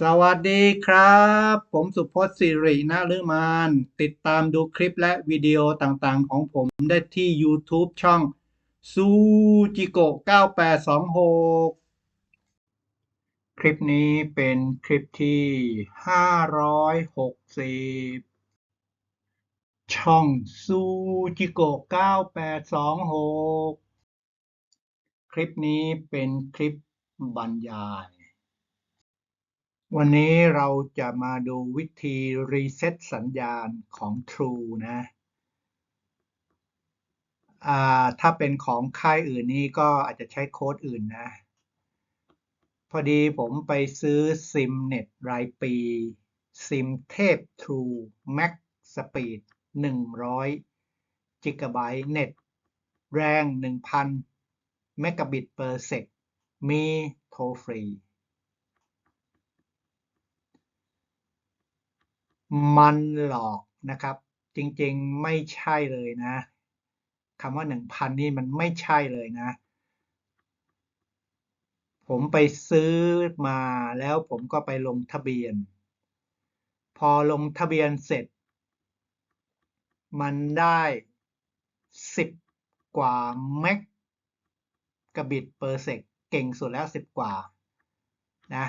สวัสดีครับ ผมสุพจน์สิรินะฤมาน ติดตามดูคลิปและวิดีโอต่างๆ ของผมได้ที่ YouTube ช่องซูจิโกะ9826 คลิปนี้เป็นคลิปที่ 560 ช่องซูจิโกะ9826 คลิปนี้เป็นคลิปบรรยาย วันนี้เราจะมาดูวิธีรีเซ็ตสัญญาณของ True นะถ้าเป็นของค่ายอื่นนี่ก็อาจจะใช้โค้ดอื่นนะ พอดีผมไปซื้อซิมเน็ตรายปี ซิมเทพ True Max Speed 100 g b เน็ตแรง 1,000เมกะบิต per sec มีโทรฟรี มันหลอกนะครับ จริงๆไม่ใช่เลยนะคำว่า1,000นี่มันไม่ใช่เลยนะ ผมไปซื้อมาแล้วผมก็ไปลงทะเบียน พอลงทะเบียนเสร็จ มันได้10กว่าเมกกะบิตเปอร์เซกเก่งสุดแล้ว10กว่านะ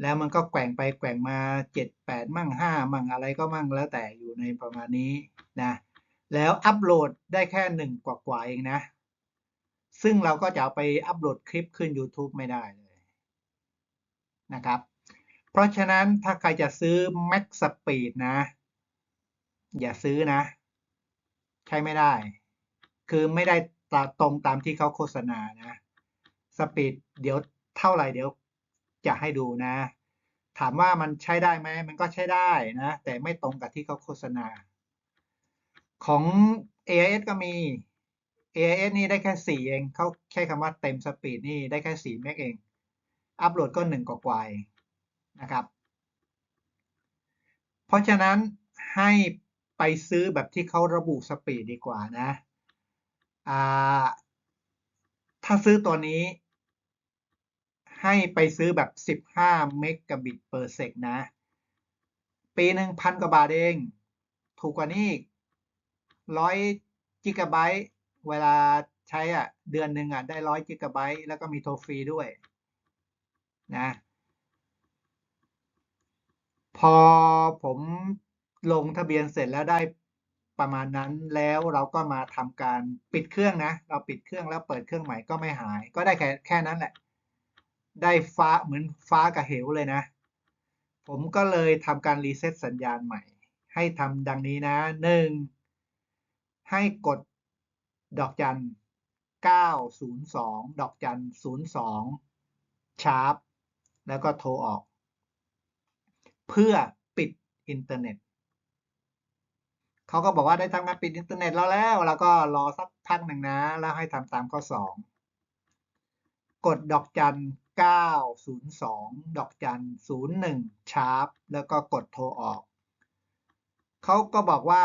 แล้วมันก็แกว่งไปแกว่งมาเจ็ดแปดมั่งห้ามั่งอะไรก็มั่งแล้วแต่อยู่ในประมาณนี้นะแล้วอัปโหลดได้แค่หนึ่งกว่าๆเองนะ ซึ่งเราก็จะเอาไปอัปโหลดคลิปขึ้น YouTube ไม่ได้เลยนะครับ เพราะฉะนั้นถ้าใครจะซื้อ Max Speed นะ อย่าซื้อนะ ใช้ไม่ได้ คือไม่ได้ตรงตามที่เขาโฆษณานะ สปีดเดี๋ยวเท่าไหร่เดี๋ยว จะให้ดูนะ ถามว่ามันใช้ได้ไหมมันก็ใช้ได้นะ แต่ไม่ตรงกับที่เขาโฆษณา ของ AIS ก็มี AIS นี่ได้แค่ 4 เองเขาใช้คำว่าเต็มสปีดนี่ได้แค่4เมกเอง อัปโหลดก็ 1กว่ากว่านะครับ เพราะฉะนั้นให้ไปซื้อแบบที่เขาระบุสปีดดีกว่านะ ถ้าซื้อตัวนี้ ให้ไปซื้อแบบ 15 เมกะบิตเปอร์เซกนะ ปีหนึ่งพันกว่าบาทเอง ถูกกว่านี้ร้อยกิกะไบต์เวลาใช้อะ เดือนหนึ่งอะ ได้ร้อยกิกะไบต์แล้วก็มีโทรฟรีด้วยนะ พอผมลงทะเบียนเสร็จแล้วได้ประมาณนั้นแล้วเราก็มาทำการปิดเครื่องนะ เราปิดเครื่องแล้วเปิดเครื่องใหม่ก็ไม่หาย ก็ได้แค่แค่นั้นแหละ ได้ฟ้าเหมือนฟ้ากับเหวเลยนะ ผมก็เลยทำการรีเซ็ตสัญญาณใหม่ ให้ทำดังนี้นะหนึ่งให้กดดอกจัน 902 ดอกจัน 02 ชาร์ป แล้วก็โทรออก เพื่อปิดอินเทอร์เน็ต เขาก็บอกว่าได้ทำการปิดอินเทอร์เน็ตแล้วแล้ว แล้วก็รอสักพักหนึ่งนะ แล้วให้ทำตามข้อ 2 กดดอกจัน 902 ดอกจัน 01 ชาร์ปแล้วก็กดโทรออก เขาก็บอกว่า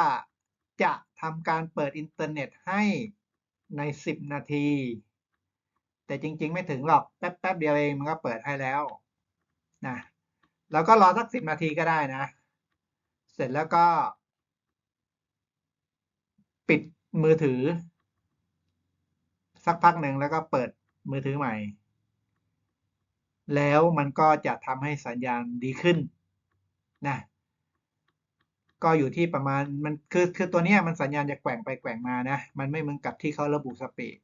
จะทำการเปิดอินเทอร์เน็ตให้ใน 10 นาที แต่จริง ๆ ไม่ถึงหรอก แป๊บ ๆ เดียวเองมันก็เปิดให้แล้วนะแล้วก็รอสัก 10 นาทีก็ได้นะ เสร็จแล้วก็ ปิดมือถือ สักพักหนึ่งแล้วก็เปิด มือถือใหม่ แล้วมันก็จะทำให้สัญญาณดีขึ้นนะก็อยู่ที่ประมาณมันคือคือตัวนี้มันสัญญาณจะแกว่งไปแกว่งมานะ มันไม่เหมือนกับที่เขาระบุสปีด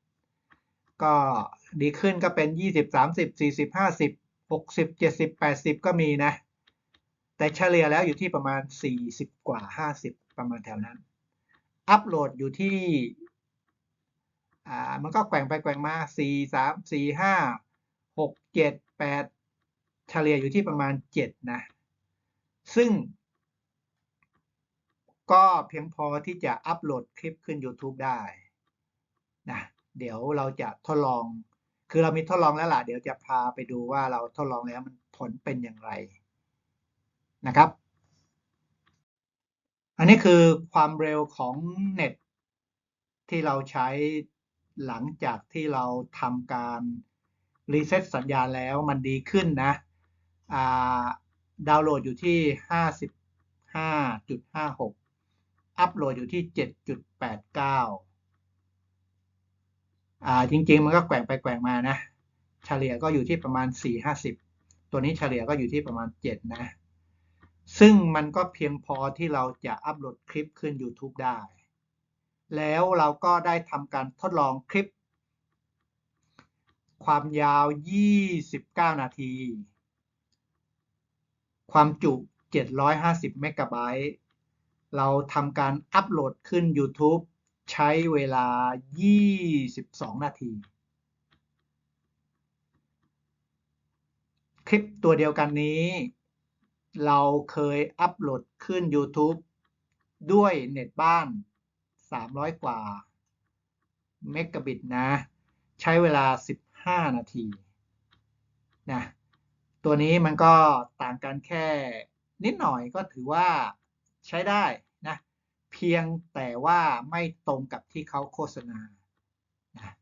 ก็ดีขึ้นก็เป็น 20 30 40 50 60 70 80 ก็มีนะ แต่เฉลี่ยแล้วอยู่ที่ประมาณ 40 กว่า 50 ประมาณแถวนั้น อัปโหลดอยู่ที่ อ่ามันก็แกว่งไปแกว่งมา 4 3 4 5 6 7 8 เฉลี่ยอยู่ที่ประมาณ 7 นะ ซึ่ง ก็เพียงพอที่จะอัปโหลดคลิปขึ้น YouTube ได้นะเดี๋ยวเราจะทดลอง คือเรามีทดลองแล้วล่ะ เดี๋ยวจะพาไปดูว่าเราทดลองแล้วมันผลเป็นอย่างไรนะครับ อันนี้คือความเร็วของเน็ตที่เราใช้ หลังจากที่เราทำการรีเซ็ตสัญญาณแล้วมันดีขึ้นนะดาวน์โหลดอยู่ที่ 55.56 อัปโหลดอยู่ที่ 7.89 อ่า จริง ๆ มันก็แกว่งไปแกว่งมานะ เฉลี่ยก็อยู่ที่ประมาณ 4-50 ตัวนี้เฉลี่ยก็อยู่ที่ประมาณ 7 นะ ซึ่งมันก็เพียงพอที่เราจะอัปโหลดคลิปขึ้น YouTube ได้ แล้วเราก็ได้ทำการทดลองคลิป ความยาว 29 นาที ความจุ 750 เมกะไบต์เราทำการอัปโหลดขึ้น YouTube ใช้เวลา 22 นาที คลิปตัวเดียวกันนี้ เราเคยอัปโหลดขึ้น YouTube ด้วยเน็ตบ้าน 300 กว่าเมกะบิตนะ ใช้เวลา 15 นาทีนะตัวนี้มันก็ต่างกันแค่นิดหน่อยก็ถือว่าใช้ได้นะเพียงแต่ว่าไม่ตรงกับที่เขาโฆษณานะ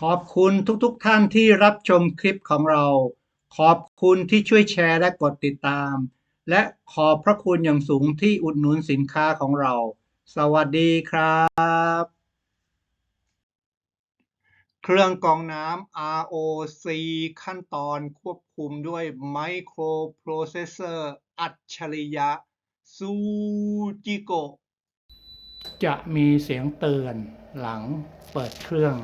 ขอบคุณทุกๆทท่านที่รับชมคลิปของเรา ขอบคุณที่ช่วยแชร์และกดติดตาม และขอบพระคุณอย่างสูงที่อุดหนุนสินค้าของเรา สวัสดีครับ เครื่องกรองน้ำ ROC ขั้นตอนควบคุมด้วยไมโครโปรเซสเซอร์อัจฉริยะซูจิโกจะมีเสียงเตือนหลังเปิดเครื่อง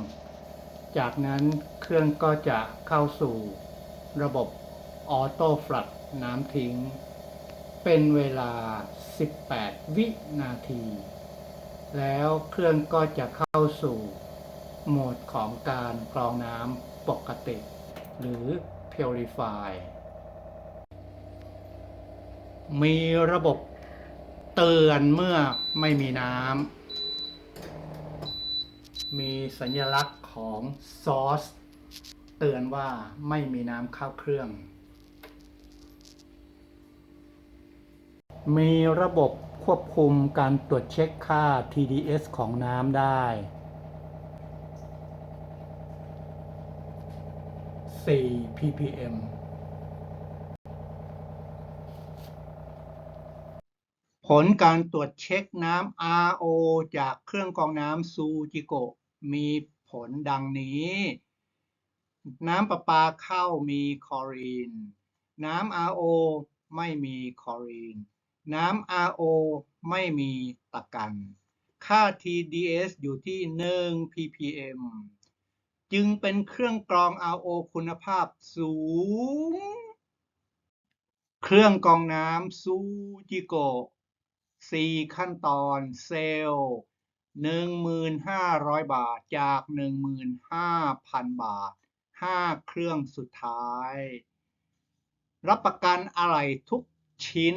จากนั้นเครื่องก็จะเข้าสู่ระบบออโต้ฟลัดน้ำทิ้ง เป็นเวลา 18 วินาที แล้วเครื่องก็จะเข้าสู่โหมดของการกรองน้ำปกติ หรือ Purify มีระบบเตือนเมื่อไม่มีน้ำ มีสัญลักษณ์ของ Source เตือนว่าไม่มีน้ำเข้าเครื่อง มีระบบควบคุมการตรวจเช็คค่า TDS ของน้ำได้ 4 ppm ผลการตรวจเช็คน้ำ RO จากเครื่องกรองน้ำซูจิโกะมีผลดังนี้ น้ำประปาเข้ามีคลอรีน น้ำ RO ไม่มีคลอรีน น้ำ RO ไม่มีตะกัน ค่า TDS อยู่ที่ 1 ppm จึงเป็นเครื่องกรอง RO คุณภาพสูง เครื่องกรองน้ำซูจิโกะ4ขั้นตอนเซลล์ 1,500 บาทจาก 15,000 บาท 5 เครื่องสุดท้าย รับประกันอะไรทุก ชิ้น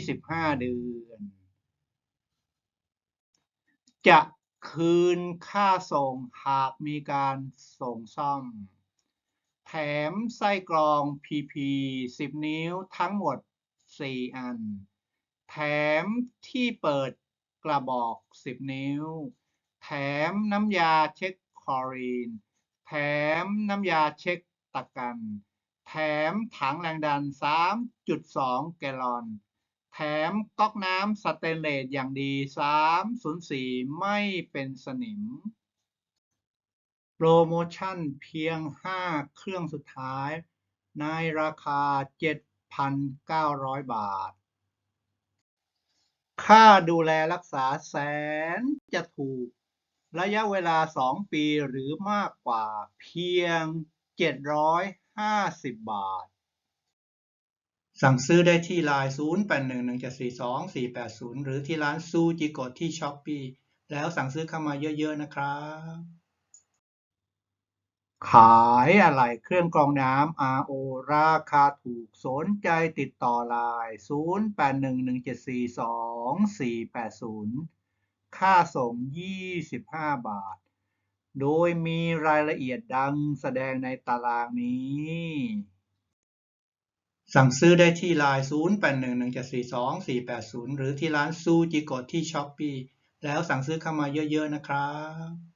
25 เดือน จะคืนค่าส่งหากมีการส่งซ่อม แถมไส้กรอง PP 10 นิ้วทั้งหมด 4 อัน แถมที่เปิดกระบอก 10 นิ้ว แถมน้ำยาเช็คคลอรีน แถมน้ำยาเช็คตะกัน แถมถังแรงดัน 3.2 แกลลอน แถมก๊อกน้ำสเตนเลสอย่างดี 304 ไม่เป็นสนิม โปรโมชั่นเพียง 5 เครื่องสุดท้าย ในราคา 7,900 บาท ค่าดูแลรักษาแสนจะถูก ระยะเวลา 2 ปีหรือมากกว่าเพียง 700 750บาท สั่งซื้อได้ที่ไลน์0811742480หรือที่ร้านซูจิโกะที่ช้อปปีแล้วสั่งซื้อเข้ามาเยอะๆนะครับ ขายอะไรเครื่องกรองน้ำ RO ราคาถูกสนใจติดต่อไลน์0811742480 ค่าส่ง 25 บาท โดยมีรายละเอียดดังแสดงในตารางนี้ สั่งซื้อได้ที่ไลน์ 0811742480 หรือที่ร้านซูจิโกะที่ช้อปปีแล้วสั่งซื้อเข้ามาเยอะๆนะครับ